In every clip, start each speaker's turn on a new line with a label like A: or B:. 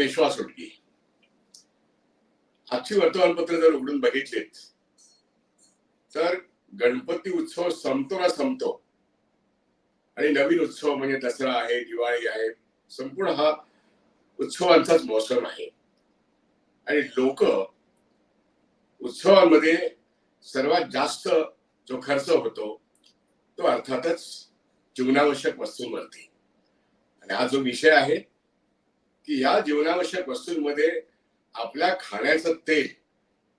A: बेश्वास उठली आजची वर्तमानपत्र जर उघडून बघितलीत तर गणपती उत्सव संपतो ना संपतो. आणि नवीन उत्सव म्हणजे दसरा आहे दिवाळी आहे संपूर्ण हा उत्सवांचाच मौसम आहे. आणि लोक उत्सवांमध्ये सर्वात जास्त जो खर्च होतो तो अर्थातच जीवनावश्यक वस्तूंवरती. आणि हा जो विषय आहे की या जीवनावश्यक वस्तूंमध्ये आपल्या खाण्याचं तेल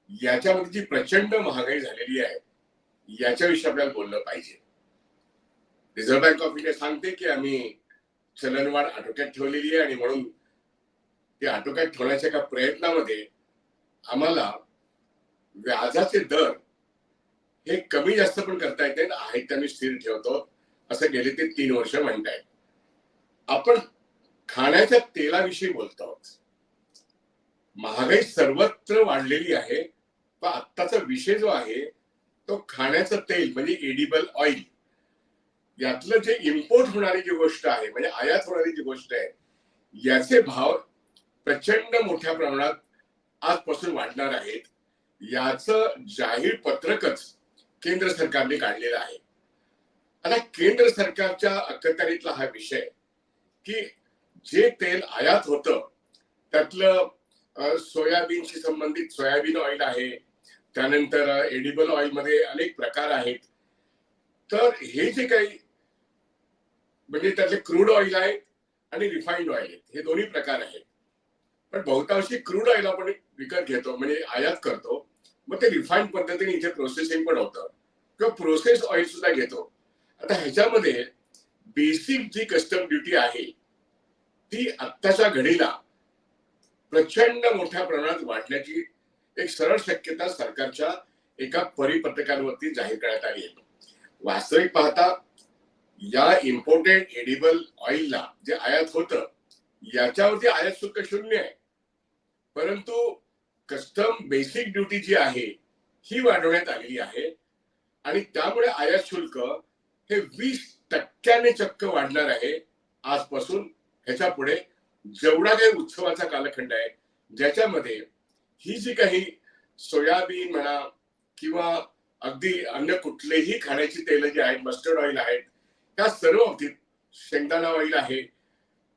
A: याच्यामध्ये जी प्रचंड महागाई झालेली आहे याच्याविषयी आपल्याला बोललं पाहिजे. रिझर्व्ह बँक ऑफ इंडिया सांगते की आम्ही चलनवाढ आटोक्यात ठेवलेली आहे आणि म्हणून ते आटोक्यात ठेवण्याच्या एका प्रयत्नामध्ये आम्हाला व्याजाचे दर हे कमी जास्त पण करता येते आहेत त्यांनी स्थिर ठेवतो असं गेले ते तीन वर्ष म्हणतायत. आपण खाण्याच्या तेलाविषयी बोलतो. आहोत महागाई सर्वत्र वाढलेली आहे. पण आत्ताचा विषय जो आहे तो खाण्याचं तेल म्हणजे एडिबल ऑइल यातलं जे इम्पोर्ट होणारी जी गोष्ट आहे म्हणजे आयात होणारी जी गोष्ट आहे याचे भाव प्रचंड मोठ्या प्रमाणात आजपासून वाढणार आहेत. याच जाहीर पत्रकच केंद्र सरकारने काढलेलं आहे. आता केंद्र सरकारच्या अखत्यारीतला हा विषय की जे तेल आयात होतं त्यातलं सोयाबीनशी संबंधित सोयाबीन ऑइल आहे त्यानंतर एडिबल ऑइलमध्ये अनेक प्रकार आहेत. तर हे जे काही म्हणजे त्यातले क्रूड ऑइल आहेत आणि रिफाईंड ऑइल आहेत हे दोन्ही प्रकार आहेत. पण बहुतांशी क्रूड ऑइल आपण विकत घेतो म्हणजे आयात करतो मग ते रिफाईंड पद्धतीने इथे प्रोसेसिंग पण होतं. किंवा प्रोसेस ऑइल सुद्धा घेतो. आता ह्याच्यामध्ये बेसिक जी कस्टम ड्युटी आहे ती आत्ताच्या घडीला प्रचंड मोठ्या प्रमाणात वाढण्याची एक सरळ शक्यता सरकारच्या एका परिपत्रकांवरती जाहीर करण्यात आली आहे. वास्तविक पाहता या इम्पोर्टेड एडिबल ऑइलला जे आयात होतं याच्यावरती आयात शुल्क शून्य आहे. परंतु कस्टम बेसिक ड्युटी जी आहे ही वाढवण्यात आलेली आहे. आणि त्यामुळे आयात शुल्क हे वीस टक्क्याने चक्क वाढणार आहे आजपासून ह्याच्या पुढे जेवढा काही उत्सवाचा कालखंड आहे ज्याच्यामध्ये ही जी काही सोयाबीन म्हणा किंवा अगदी अन्य कुठलेही खाण्याची तेल जी आहेत मस्टर्ड ऑइल आहेत त्या सर्व बाबतीत शेंगदाणा ऑइल आहे.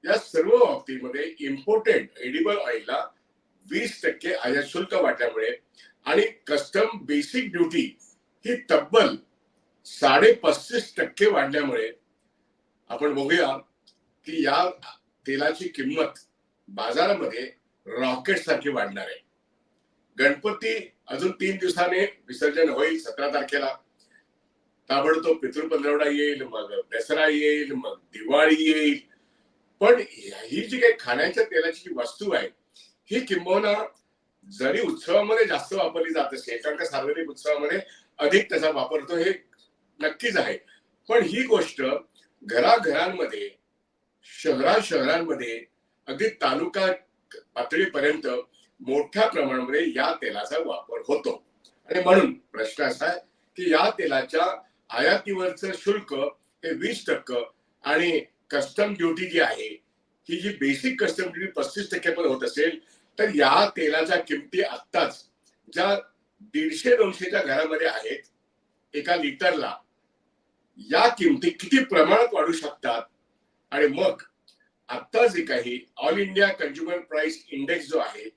A: या सर्व बाबतीमध्ये इम्पोर्टेड एडिबल ऑइलला वीस टक्के आयात शुल्क वाढल्यामुळे आणि कस्टम बेसिक ड्युटी ही तब्बल साडे पस्तीस टक्के वाढल्यामुळे आपण बघूया की या तेलाची किंमत बाजारामध्ये रॉकेट सारखी वाढणार आहे. गणपती अजून तीन दिवसाने विसर्जन होईल सतरा तारखेला. ताबडतोब पितृपंधरवडा येईल मग दसरा येईल मग दिवाळी येईल. पण ही जी काही खाण्याच्या तेलाची जी वस्तू आहे ही किंबहुना जरी उत्सवामध्ये जास्त वापरली जात असेल कारण का सार्वजनिक उत्सवामध्ये अधिक त्याचा वापरतो हे नक्कीच आहे. पण ही गोष्ट घराघरांमध्ये शहरा शहरांमध्ये अगदी तालुका पातळीपर्यंत मोठ्या प्रमाणामध्ये या तेलाचा वापर होतो. आणि म्हणून प्रश्न असा आहे की या तेलाच्या आयातीवरचं शुल्क हे वीस टक्के आणि कस्टम ड्युटी जी आहे ही जी बेसिक कस्टम ड्युटी पस्तीस टक्के पण होत असेल तर या तेलाच्या किमती आत्ताच ज्या दीडशे दोनशेच्या घरामध्ये आहेत एका लिटरला या किमती किती प्रमाणात वाढू शकतात? आणि मग आता जे काही all India consumer price index जो आहे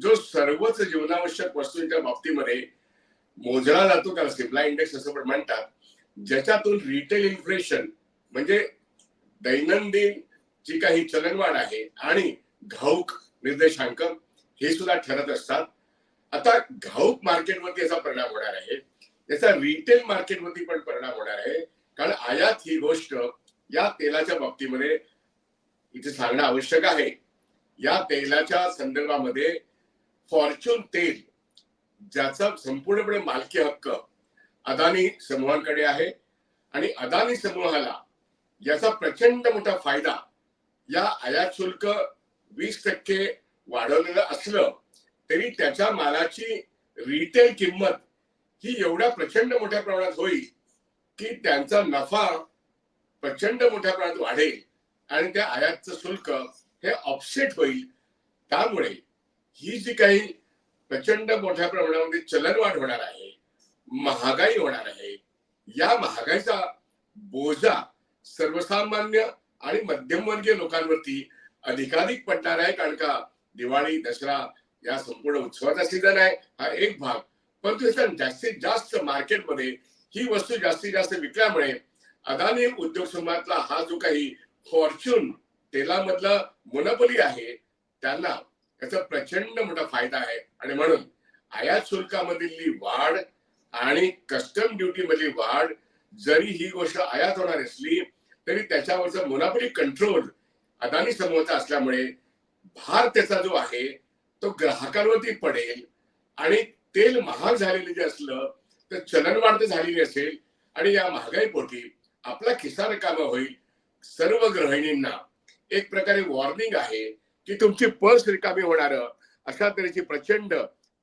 A: जो सर्वच जीवनावश्यक वस्तूंच्या बाबतीमध्ये मोजला जातो त्याला सिप्लाय इंडेक्स असं पण म्हणतात ज्याच्यातून रिटेल इन्फ्लेशन म्हणजे दैनंदिन जी काही चलनवाढ आहे आणि घाऊक निर्देशांक हे सुद्धा ठरत असतात. आता घाऊक मार्केटवरती याचा परिणाम होणार आहे. याचा रिटेल मार्केटवरती पण परिणाम होणार आहे. कारण आयात ही गोष्ट या तेलाच्या बाबतीमध्ये इथे सांगणं आवश्यक आहे. या तेलाच्या संदर्भामध्ये फॉर्च्यून तेल ज्याचा संपूर्णपणे मालकी हक्क अदानी समूहांकडे आहे आणि अदानी समूहाला याचा प्रचंड मोठा फायदा या आयात शुल्क वीस टक्के वाढवलेलं असलं तरी त्याच्या मालाची रिटेल किंमत ही एवढ्या प्रचंड मोठ्या प्रमाणात होईल की त्यांचा नफा प्रचंड मोठ्या प्रमाणात वाढेल आणि त्या आयातचं शुल्क हे ऑफसेट होईल. त्यामुळे ही जी काही प्रचंड मोठ्या प्रमाणामध्ये चलनवाढ होणार आहे महागाई होणार आहे या महागाईचा बोजा सर्वसामान्य आणि मध्यमवर्गीय लोकांवरती अधिकाधिक पडणार आहे कारण का दिवाळी दसरा या संपूर्ण उत्सवाचा सीझन आहे हा एक भाग. परंतु जास्तीत जास्त मार्केटमध्ये ही वस्तू जास्तीत जास्त विकल्यामुळे अदानी उद्योग समूहातला हा जो काही फॉर्च्यून तेलामधला मोनोपली आहे त्यांना याचा प्रचंड मोठा फायदा आहे. आणि म्हणून आयात शुल्कामधली वाढ आणि कस्टम ड्युटी मधली वाढ जरी ही गोष्ट आयात होणार असली तरी त्याच्यावरचा मोनोपली कंट्रोल अदानी समूहाचा असल्यामुळे भार त्याचा जो आहे तो ग्राहकांवरती पडेल. आणि तेल महाग झालेलं जे असलं तर चलनवाढ तर झालेली असेल. आणि या महागाईपोटी आपला खिसा रिकामा होईल. सर्व गृहिणींना एक प्रकारे वॉर्निंग आहे की तुमची पर्स रिकामी होणार अशा तऱ्हेची प्रचंड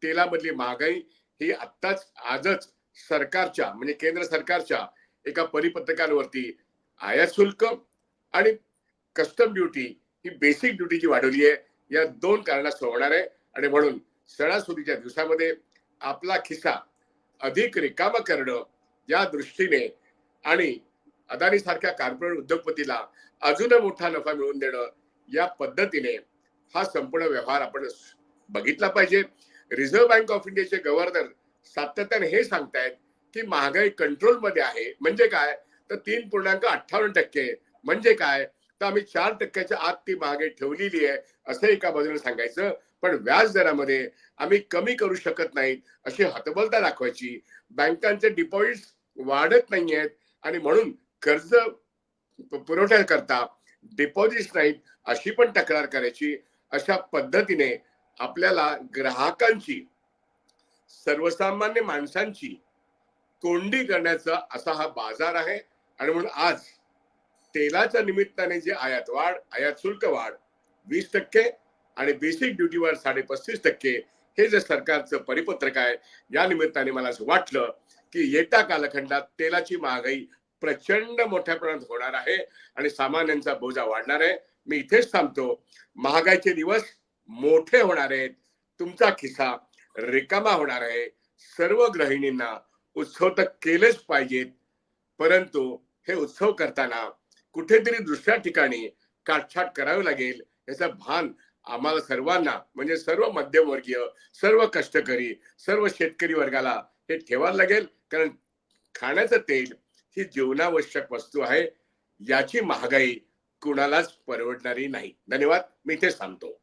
A: तेलामधली महागाई ही आत्ताच आजच सरकारच्या म्हणजे केंद्र सरकारच्या एका परिपत्रकांवरती आयात शुल्क आणि कस्टम ड्युटी ही बेसिक ड्युटी जी वाढवली आहे. या दोन कारणास्तव होणार आहे. आणि म्हणून सणासुदीच्या दिवसामध्ये आपला खिसा अधिक रिकामा करणं या दृष्टीने आणि अदानी सारख्या कॉर्पोरेट उद्योगपतीला अजून मोठा नफा मिळवून देणं या पद्धतीने हा संपूर्ण व्यवहार आपण बघितला पाहिजे. रिझर्व्ह बँक ऑफ इंडियाचे गव्हर्नर सातत्याने हे सांगतायत की महागाई कंट्रोलमध्ये आहे. म्हणजे काय? तर तीन पूर्णांक अठ्ठावन्न टक्के. म्हणजे काय? तर आम्ही चार टक्क्याच्या आत ती महागाई ठेवलेली आहे असं एका बाजूला सांगायचं. पण व्याज दरामध्ये आम्ही कमी करू शकत नाही अशी हतबलता दाखवायची. बँकांचे डिपॉझिट वाढत नाहीयेत आणि म्हणून कर्ज पुरवठ्याकरता डिपॉझिट नाहीत अशी पण तक्रार करायची. अशा पद्धतीने आपल्याला ग्राहकांची सर्वसामान्य माणसांची कोंडी करण्याचा असा हा बाजार आहे. आणि म्हणून आज तेलाच्या निमित्ताने जे आयात वाढ आयात शुल्क वाढ वीस टक्के आणि बेसिक ड्युटीवर साडे पस्तीस टक्के हे जे सरकारचं परिपत्रक आहे या निमित्ताने मला असं वाटलं की येत्या कालखंडात तेलाची महागाई प्रचंड मोठ्या प्रमाणात होणार आहे आणि सामान्यांचा बोजा वाढणार आहे. मी इथेच थांबतो. महागाईचे दिवस मोठे होणार आहेत. तुमचा खिसा रिकामा होणार आहे. सर्व गृहिणींना उत्सव तर केलेच पाहिजेत. परंतु हे उत्सव करताना कुठेतरी दुसऱ्या ठिकाणी काटछाट करावी लागेल याचं भान आम्हाला सर्वांना म्हणजे सर्व मध्यमवर्गीय सर्व कष्टकरी सर्व शेतकरी वर्गाला हे ठेवायला लागेल. कारण खाण्याचं तेल ही जीवनावश्यक वस्तू आहे याची महागाई कुणालाच परवडणारी नाही. धन्यवाद. मी इथेच थांबतो.